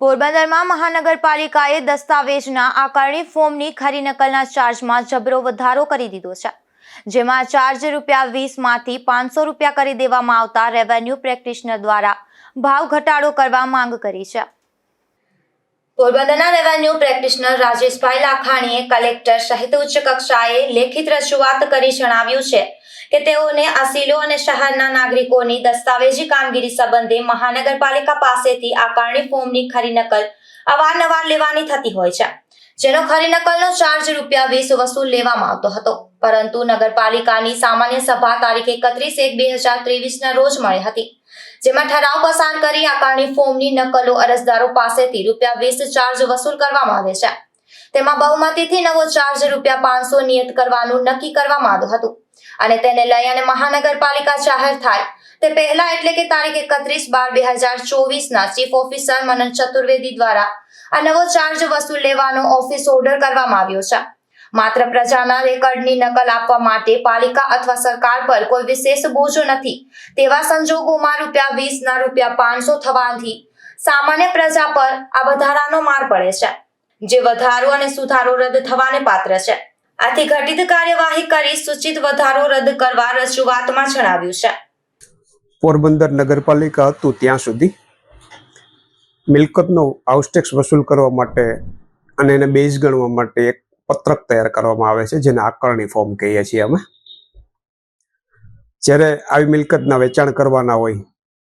પોરબંદરમાં મહાનગરપાલિકાએ દસ્તાવેજના આકારણી ફોર્મની ખરી નકલના ચાર્જમાં જબરો વધારો કરી દીધો છે. જેમાં ચાર્જ રૂપિયા વીસમાંથી પાંચસો રૂપિયા કરી દેવામાં આવતા રેવન્યુ પ્રેક્ટિશનર દ્વારા ભાવ ઘટાડો કરવા માંગ કરી છે. પોરબંદરના રેવન્યુ પ્રેક્ટિશનર રાજેશભાઈ લાખાણીએ કલેક્ટર સહિત ઉચ્ચ કક્ષાએ લેખિત રજૂઆત કરી જણાવ્યું છે. કે તેઓને અસીલો અને શહેરના નાગરિકોની દસ્તાવેજી કામગીરી સંબંધે મહાનગરપાલિકા પાસેથી આકારણી ફોર્મની ખરી નકલ અવારનવાર લેવાની થતી હોય છે. જેનો ખરી નકલનો ચાર્જ રૂપિયા વીસ વસૂલ લેવામાં આવતો હતો. પરંતુ નગરપાલિકાની સામાન્ય સભા તારીખ એકત્રીસ એક બે હજાર ત્રેવીસના રોજ મળી હતી. જેમાં ઠરાવ પસાર કરી આકારણી ફોર્મની નકલો અરજદારો પાસેથી રૂપિયા વીસ ચાર્જ વસૂલ કરવામાં આવે છે. તેમાં બહુમતીથી નવો ચાર્જ રૂપિયા પાંચસો નિયત કરવાનું નક્કી કરવામાં આવ્યું હતું. અને તેને લઈ અને મહાનગરપાલિકા જાહેર થાય તે પહેલા એટલે કે તારીખ એકત્રીસ બાર બે હજાર ચોવીસના ચીફ ઓફિસર મનન ચતુર્વેદી દ્વારા આ નવો ચાર્જ વસૂલ લેવાનો ઓફિસ ઓર્ડર કરવામાં આવ્યો છે. માત્ર પ્રજાના રેકર્ડની નકલ આપવા માટે પાલિકા અથવા સરકાર પર કોઈ વિશેષ બોજો નથી. તેવા સંજોગોમાં રૂપિયા વીસના રૂપિયા પાંચસો થવાથી સામાન્ય પ્રજા પર આ વધારાનો માર પડે છે. જે વધારો અને સુધારો રદ થવાને પાત્ર છે. આથી ઘટિત કાર્યવાહી કરી સૂચિત વધારો રદ કરવા રજૂઆતમાં જણાવ્યું છે. પોરબંદર નગરપાલિકા હતું ત્યાં સુધી મિલકતનો હાઉસ વસૂલ કરવા માટે અને એને બેઝ ગણવા માટે એક પત્રક તૈયાર કરવામાં આવે છે, જેને આકારણી ફોર્મ કહીએ છીએ અમે. જ્યારે આવી મિલકતના વેચાણ કરવાના હોય,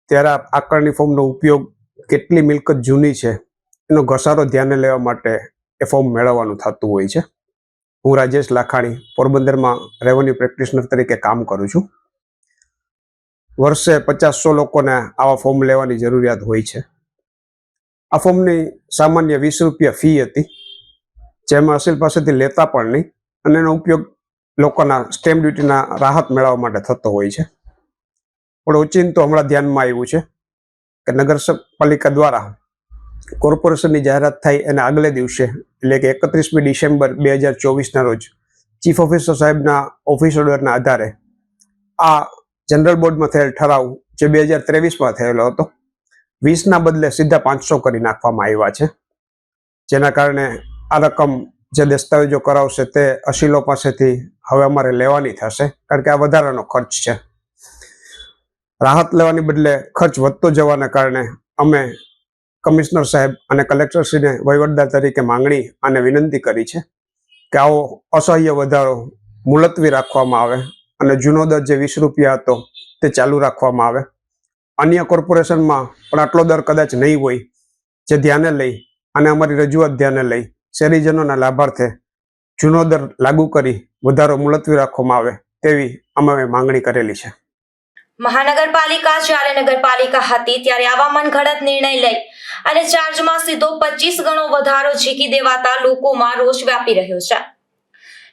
ત્યારે આકારણી ફોર્મનો ઉપયોગ કેટલી મિલકત જૂની છે એનો ઘસારો ધ્યાને લેવા માટે એ ફોર્મ મેળવવાનું થતું હોય છે. હું રાજેશ લાખાણી, પોરબંદરમાં રેવન્યુ પ્રેક્ટિશનર તરીકે કામ કરું છું. વર્ષે પચાસસો લોકોને આવા ફોર્મ લેવાની જરૂરિયાત હોય છે. આ ફોર્મની સામાન્ય વીસ રૂપિયા ફી હતી, જેમાં અસીલ પાસેથી લેતા પણ નહીં અને એનો ઉપયોગ લોકોના સ્ટેમ્પ ડ્યુટીના રાહત મેળવવા માટે થતો હોય છે. પણ ઓચિંતો હમણાં ધ્યાનમાં આવ્યું છે કે નગરપાલિકા દ્વારા કોર્પોરેશનની જાહેરાત થાય એના આગલે દિવસે, એટલે કે એકત્રીસમી ડિસેમ્બર બે હજાર ચોવીસના રોજ, ચીફ ઓફિસર સાહેબના ઓફિસ ઓર્ડરના આધારે આ જનરલ બોર્ડમાં થયેલ ઠરાવ જે બે હજાર ત્રેવીસમાં થયેલો હતો, વીસના બદલે સીધા પાંચસો કરી નાખવામાં આવ્યા છે. જેના કારણે આ રકમ જે દસ્તાવેજો કરાવશે તે અસીલો પાસેથી હવે અમારે લેવાની થશે, કારણ કે આ વધારાનો ખર્ચ છે. રાહત લેવાની બદલે ખર્ચ વધતો જવાના કારણે અમે કમિશનર સાહેબ અને કલેક્ટરશ્રીને વહીવટદાર તરીકે માંગણી અને વિનંતી કરી છે કે આવો અસહ્ય વધારો મુલતવી રાખવામાં આવે અને જૂનો દર જે વીસ રૂપિયા હતો તે ચાલુ રાખવામાં આવે. અન્ય કોર્પોરેશનમાં પણ આટલો દર કદાચ નહીં હોય, જે ધ્યાને લઈ અને અમારી રજૂઆત ધ્યાને લઈ શહેરીજનોના લાભાર્થે જૂનો દર લાગુ કરી વધારો મુલતવી રાખવામાં આવે તેવી અમે માંગણી કરેલી છે. મહાનગરપાલિકા જ્યારે નગરપાલિકા હતી ત્યારે આવા મનઘડત નિર્ણય લઈ અને ચાર્જમાં સીધો પચીસ ગણો વધારો ઝીકી દેવાતા લોકોમાં રોષ વ્યાપી રહ્યો છે.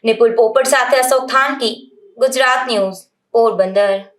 નિપુલ પોપટ સાથે અશોક થાનકી, ગુજરાત ન્યૂઝ, પોરબંદર.